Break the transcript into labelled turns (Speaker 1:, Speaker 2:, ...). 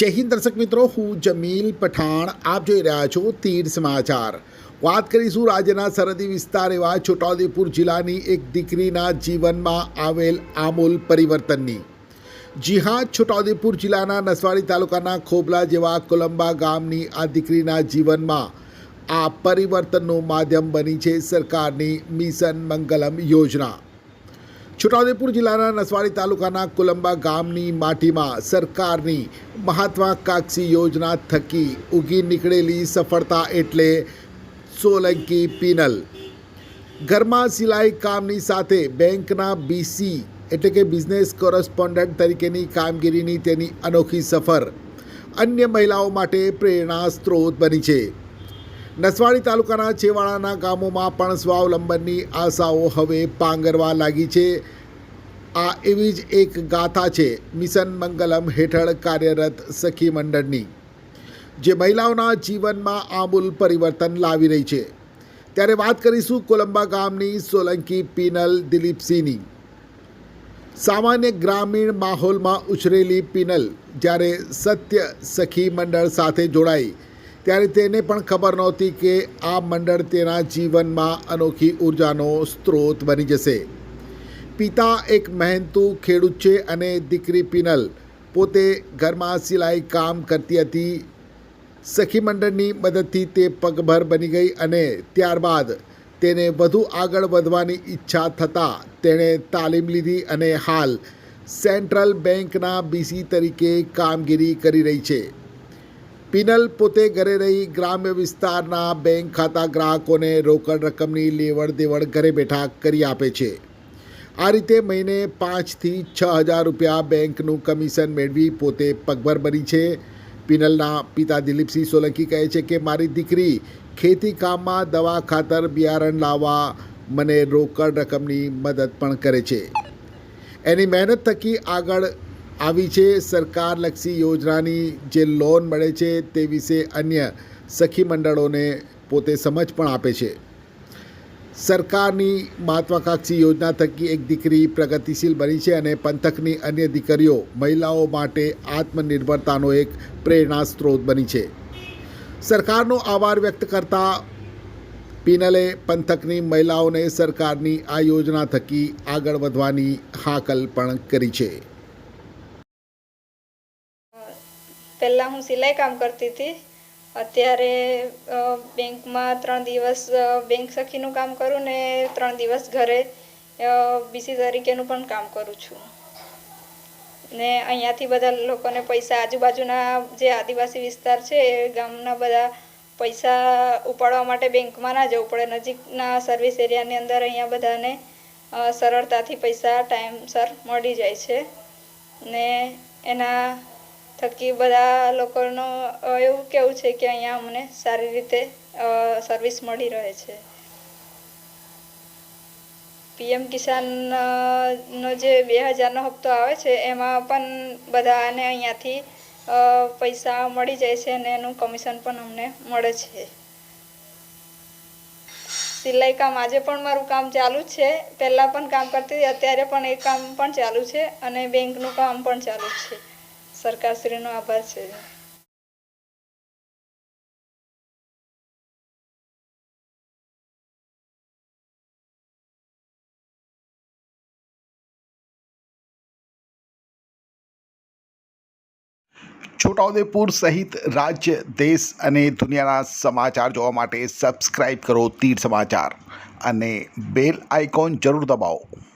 Speaker 1: જય હિન્દ દર્શક મિત્રો, હું જમીલ પઠાણ. આપ જોઈ રહ્યા છો તીર સમાચાર. વાત કરીશું રાજ્યના સરહદી વિસ્તાર એવા છોટાઉદેપુર જિલ્લાની એક દીકરીના જીવનમાં આવેલ આમૂલ પરિવર્તનની. જી હા છોટાઉદેપુર જિલ્લાના નસવાડી તાલુકાના ખોબલા જેવા કોલંબા ગામની આ દીકરીના જીવનમાં આ પરિવર્તનનું માધ્યમ બની છે સરકારની મિશન મંગલમ યોજના. છોટાઉદેપુર જિલ્લાના નસવાડી તાલુકાના કોલંબા ગામની માટીમાં સરકારની મહાત્વાકાંક્ષી યોજના થકી ઉગી નીકળેલી સફળતા એટલે સોલંકી પીનલ. ઘરમાં સિલાઈ કામની સાથે બેંકના બીસી એટલે કે બિઝનેસ કોરસ્પોન્ડન્ટ તરીકેની કામગીરીની તેની અનોખી સફર. અન્ય મહિલાઓ માટે પ્રેરણા સ્ત્રોત બની છે. નસવાડી તાલુકાના છેવાડાના ગામોમાં પણ સ્વાવલંબનની આશાઓ હવે પાંગરવા લાગી છે. આ એવી જ એક ગાથા છે મિશન મંગલમ હેઠળ કાર્યરત સખી મંડળની, જે મહિલાઓના જીવનમાં આમૂલ પરિવર્તન લાવી રહી છે. ત્યારે વાત કરીશું કોલંબા ગામની સોલંકી પિનલ દિલીપસિંહની. સામાન્ય ગ્રામીણ માહોલમાં ઉછરેલી પિનલ જ્યારે સત્ય સખી મંડળ સાથે જોડાઈ ત્યારે તેને પણ ખબર નહોતી કે આ મંડળ તેના જીવનમાં અનોખી ઉર્જાનો સ્ત્રોત બની જશે. પિતા એક મહેનતુ ખેડૂત છે અને દીકરી પિનલ પોતે ઘરમાં સિલાઈ કામ કરતી હતી. સખી મંડળની મદદથી તે પગભર બની ગઈ અને ત્યારબાદ તેને વધુ આગળ વધવાની ઈચ્છા થતાં તેણે તાલીમ લીધી અને હાલ સેન્ટ્રલ બેંકના બીસી તરીકે કામગીરી કરી રહી છે. પિનલ પોતે ઘરે રહી ગ્રામ્ય વિસ્તારના બેંક ખાતા ગ્રાહકોને રોકડ રકમની લેવડ દેવડ ઘરે બેઠા કરી આપે છે. આ રીતે મહિને પાંચથી છ હજાર રૂપિયા બેંકનું કમિશન મેળવી પોતે પગભર બની છે. પિનલના પિતા દિલીપસિંહ સોલંકી કહે છે કે, મારી દીકરી ખેતી કામમાં દવા ખાતર બિયારણ લાવવા મને રોકડ રકમની મદદ પણ કરે છે. એની મહેનત થકી આગળ આવી છે સરકારલક્ષી યોજનાની જે લોન મળે છે તે વિશે અન્ય સખી મંડળોને પોતે સમજ પણ આપે છે. સરકારની મહત્વાકાંક્ષી યોજના થકી એક દીકરી પ્રગતિશીલ બની છે અને પંથકની અન્ય દીકરીઓ મહિલાઓ માટે આત્મનિર્ભરતાનો એક પ્રેરણા સ્ત્રોત બની છે. સરકારનો આભાર વ્યક્ત કરતા પિનલે પંથકની મહિલાઓને સરકારની આ યોજના થકી આગળ વધવાની હાકલ પણ કરી છે.
Speaker 2: પહેલાં હું સિલાઈ કામ કરતી હતી. અત્યારે બેંકમાં ત્રણ દિવસ બેંક સખીનું કામ કરું ને ત્રણ દિવસ ઘરે બીસી તરીકેનું પણ કામ કરું છું. ને અહીંયાથી બધા લોકોને પૈસા આજુબાજુના જે આદિવાસી વિસ્તાર છે, એ ગામના બધા પૈસા ઉપાડવા માટે બેંકમાં ના જવું પડે. નજીકના સર્વિસ એરિયાની અંદર અહીંયા બધાને સરળતાથી પૈસા ટાઈમસર મળી જાય છે. ને એના થકી બધા લોકોનો એવું કેવું છે કે અહીંયા અમને સારી રીતે સર્વિસ મળી રહે છે. પીએમ કિસાનનો જે બે હજારનો હપ્તો આવે છે, એમાં પણ બધાને અહીંયાથી પૈસા મળી જાય છે અને એનું કમિશન પણ અમને મળે છે. સિલાઈ કામ આજે પણ મારું કામ ચાલુ જ છે. પહેલાં પણ કામ કરતી અત્યારે પણ એ કામ પણ ચાલુ છે અને બેંકનું કામ પણ ચાલુ છે. સરકારશ્રીનો આભાર છે.
Speaker 1: છોટાઉદેપુર સહિત રાજ્ય, દેશ અને દુનિયાના સમાચાર જોવા માટે સબસ્ક્રાઇબ કરો તીર સમાચાર અને બેલ આઇકોન જરૂર દબાવો.